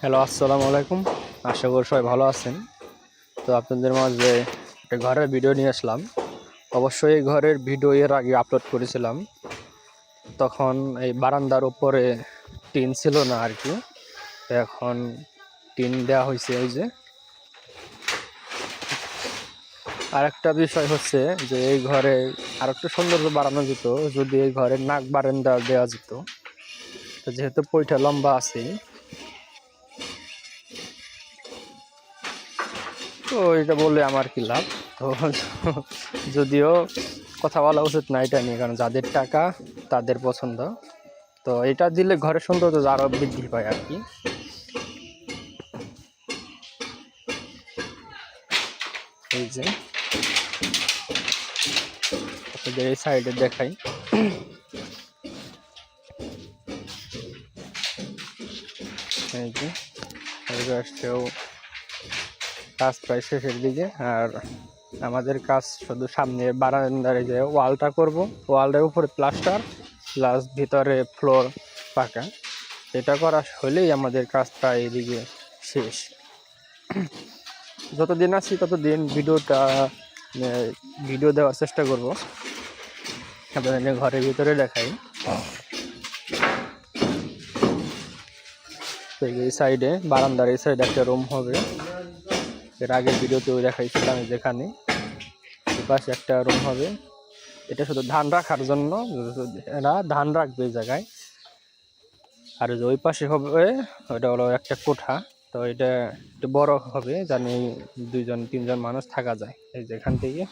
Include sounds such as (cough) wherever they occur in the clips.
Hello, আসসালামু আলাইকুম। আশা করি সবাই ভালো আছেন। তো আপনাদের মাঝে একটা ঘরের ভিডিও নিয়ে আসলাম। অবশ্যই এই ঘরের ভিডিও এর আগে আপলোড করেছিলাম। তখন এই বারান্দার উপরে টিন ছিল না আর কি। এখন টিন দেওয়া হয়েছে এই যে। আর একটা বিষয় হচ্ছে যে এই ঘরে আর একটু সৌন্দর্য বাড়ানো যেত, যদি এই ঘরে নাক বারান্দা দেওয়া যেত। তো যেহেতু পইটা লম্বা আছে তো এটা বললে আমার কি লাভ? তো যদিও কথা বলা উচিত না এটা নিয়ে, কারণ যাদের টাকা, তাদের পছন্দ। তো এটা দিলে ঘরের সৌন্দর্য আরও বৃদ্ধি পায় আর কি। এই যে। আপনাদের এই সাইডে দেখাই। এই যে। গাছটাও কাজ প্রায় শেষের দিকে, আর আমাদের কাজ শুধু সামনে বারান্দারে যে ওয়ালটা করব ওয়ালটার উপরে প্লাস্টার, প্লাস ভিতরে ফ্লোর পাকা। এটা করা হলেই আমাদের কাজ প্রায় এদিকে শেষ। যতদিন আছি ততদিন ভিডিওটা ভিডিও দেওয়ার চেষ্টা করব। আপনাদের ঘরের ভিতরে দেখাই। এই সাইডে, বারান্দার এই সাইডে একটা রুম হবে। এর আগের ভিডিওতেও দেখাইছিলাম যেখানে। পাশে একটা রুম হবে। এটা শুধু ধান রাখার জন্য, এরা ধান রাখবে এই জায়গায়। আর যে ওই পাশে হবে ওটা হলো একটা কোঠা। তো এটা একটু বড় হবে, জানি দুইজন, তিনজন মানুষ থাকা যায় এই যেখান থেকে।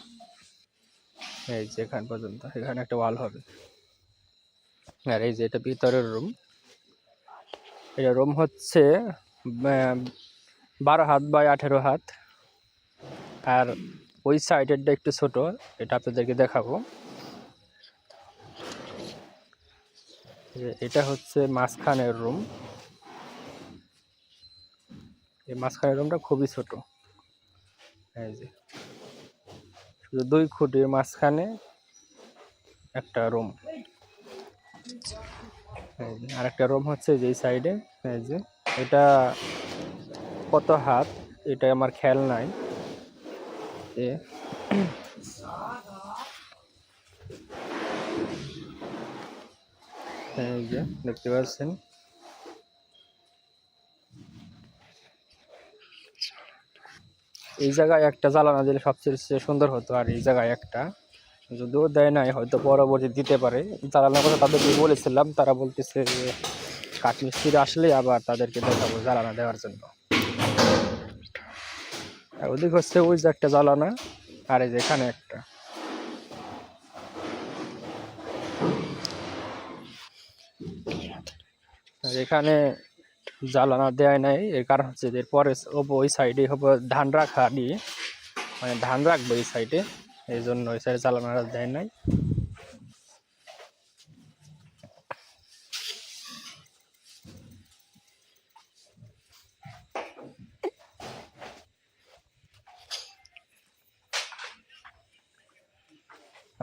এই যে এখান পর্যন্ত, এখানে একটা ওয়াল হবে। আর এই যে এটা ভিতরের রুম এটা রুম হচ্ছে বারো হাত বাই আঠেরো হাত। আর ওই সাইডেরটা একটু ছোট, এটা আপনাদেরকে দেখাবো। এটা হচ্ছে মাঝখানের রুম। এই মাঝখানের রুমটা খুবই ছোট। এই যে, শুধু দুই খুঁটির মাঝখানে একটা রুম। আর একটা রুম হচ্ছে যে সাইডে। এই যে, এটা কত হাত? এটা আমার খেয়াল নাই। এই যে, দেখতে পাচ্ছেন? এই জায়গায় একটা জ্বালানা দিলে সবচেয়ে সুন্দর হতো, আর এই জায়গায় একটা। যদিও দেয় নাই, হয়তো পরবর্তী দিতে পারে। জ্বালানোর কথা তাদেরকে বলেছিলাম, তারা বলতেছে যে কাঠমিস্ত্রি আসলে আবার তাদেরকে দেখাবো জ্বালানা দেওয়ার জন্য। ওদিক হচ্ছে ওই যে একটা জ্বালানা, আর এই যে এখানে একটা। এখানে জ্বালানা দেয় নাই এর কারণ হচ্ছে যে পরে ওই সাইডে হবে ধান রাখা দিয়ে মানে ধান রাখব এই সাইডে এই জন্য ওই সাইডে জ্বালানাটা দেয় নাই।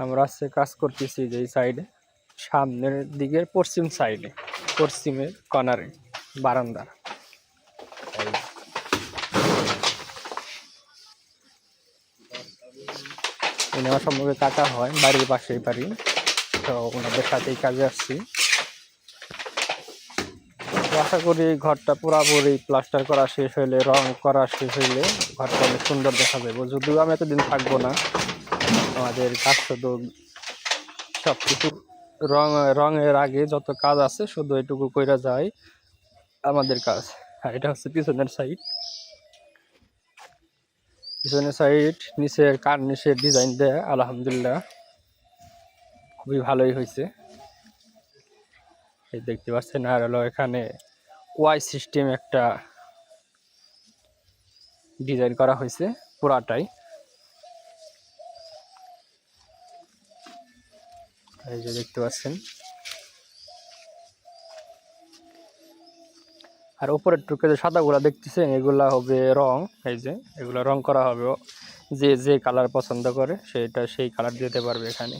আমরা আজকে কাজ করতেছি যে সাইডে সামনের দিকের পশ্চিম সাইডে পশ্চিমের কর্নারে বারান্দার। এই যে। উনি আমার সম্পর্কে কাকা হয়, বাড়ির পাশেই বাড়ি। তো ওনাদের সাথেই কাজে আসছি। আশা করি ঘরটা পুরাপুরি প্লাস্টার করা শেষ হইলে, রং করা শেষ হইলে ঘরটা অনেক সুন্দর দেখা যাবে। যদিও আমি এতদিন থাকব না আমাদের কাজ শুধু সব কিছু রং, রঙের আগে যত কাজ আছে শুধু এটুকু কইরা যায় আমাদের কাজ। আর এটা হচ্ছে পিছনের সাইড পিছনের সাইড নিচের কার নিচের ডিজাইন দেয়, আলহামদুলিল্লাহ। খুবই ভালোই হয়েছে এই দেখতে পাচ্ছেন, আর হলো এখানে ওয়াই সিস্টেম একটা ডিজাইন করা হয়েছে পুরাটাই। এই যে দেখতে পাচ্ছেন। আর উপরের টুকে যে সাদাগুলা দেখতেছেন, এগুলা হবে রং, এই যে এগুলা রং করা হবে যে যে কালার পছন্দ করে, সেটা সেই কালার দিতে পারবে এখানে।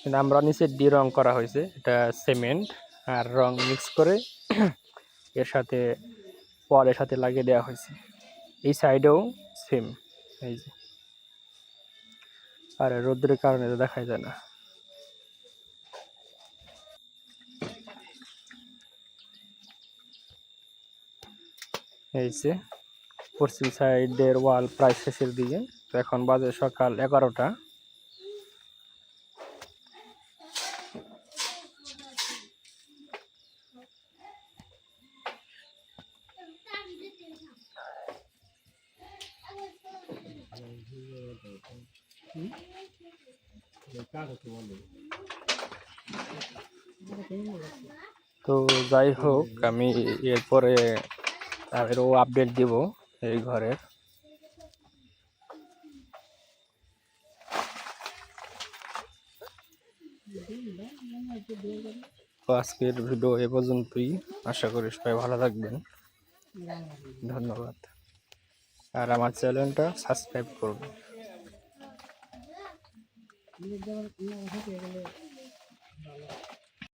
কিন্তু আমরা নিচে ডি রং করা হয়েছে, এটা সিমেন্ট। আর রং মিক্স করে (clears throat) এর সাথে ওয়ালের সাথে লাগিয়ে দেওয়া হয়েছে। এই সাইডেও সেম এই যে। আর রোদ্রের কারণে তো দেখাই যায় না। এই যে, পশ্চিম সাইডের ওয়াল প্রায় শেষের দিকে। তো এখন বাজে সকাল এগারোটা। তো যাই হোক, আমি এরপরে আরও আপডেট দিব এই ঘরের। আজকের ভিডিও এ পর্যন্তই। আশা করি সবাই ভালো থাকবেন। ধন্যবাদ। আর আমার চ্যানেলটা সাবস্ক্রাইব করবেন